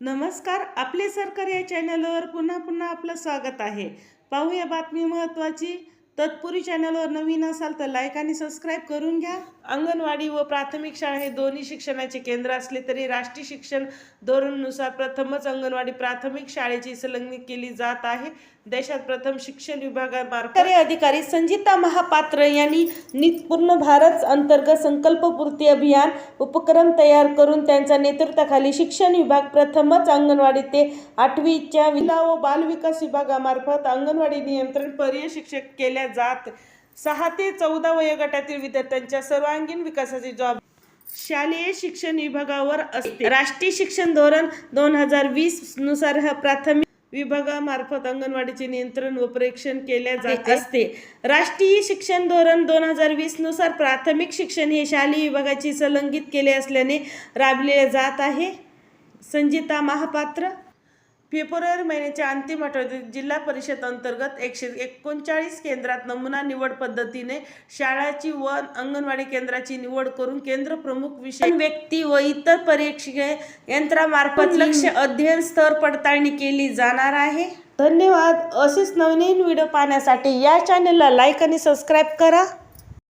नमस्कार आपले सरकार या चॅनलवर पुन्हा पुन्हा आपलं स्वागत आहे. पाहूया बातमी महत्त्वाची. तत्पूर्वी चॅनलवर नवीन असाल तर लाईक आणि सबस्क्राईब करून घ्या. अंगणवाडी व प्राथमिक शाळा हे दोन्ही शिक्षणाचे केंद्र असले तरी राष्ट्रीय शिक्षण धोरणनुसार प्रथमच अंगणवाडी प्राथमिक शाळेची संलग्नित केली जात आहे. देशात प्रथम शिक्षण विभागामार्फत अधिकारी संजिता महापात्र यांनी पूर्ण भारत अंतर्गत संकल्पपूर्ती अभियान उपक्रम तयार करून त्यांच्या नेतृत्वाखाली शिक्षण विभाग प्रथमच अंगणवाडी ते आठवीच्या विला व बालविकास विभागामार्फत अंगणवाडी नियंत्रण पर्यशिक्षक केल्या जात सहा ते चौदा वयोगटातील विद्यार्थ्यांच्या सर्वांगीण विकासाची जबाब शालेय शिक्षण विभागावर असते. राष्ट्रीय शिक्षण धोरण दोन हजार वीसनुसार हा प्राथमिक विभागामार्फत अंगणवाडीचे नियंत्रण व परीक्षण केल्या जात असते. राष्ट्रीय शिक्षण धोरण दोन हजार वीसनुसार प्राथमिक शिक्षण हे शालेय विभागाची संलग्नित केले असल्याने राबविले जात आहे. संजिता महापात्र फेब्रुवारी महिन्याच्या अंतिम आठवड्यात जिल्हा परिषद अंतर्गत एकशे एकोणचाळीस केंद्रात नमुना निवड पद्धतीने शाळाची व अंगणवाडी केंद्राची निवड करून केंद्र प्रमुख विषय व्यक्ती व इतर परीक्षे यंत्रामार्फत लक्ष अध्ययन स्तर पडताळणी केली जाणार आहे. धन्यवाद. असेच नवनवीन व्हिडिओ पाहण्यासाठी या चॅनलला लाईक आणि सबस्क्राईब करा.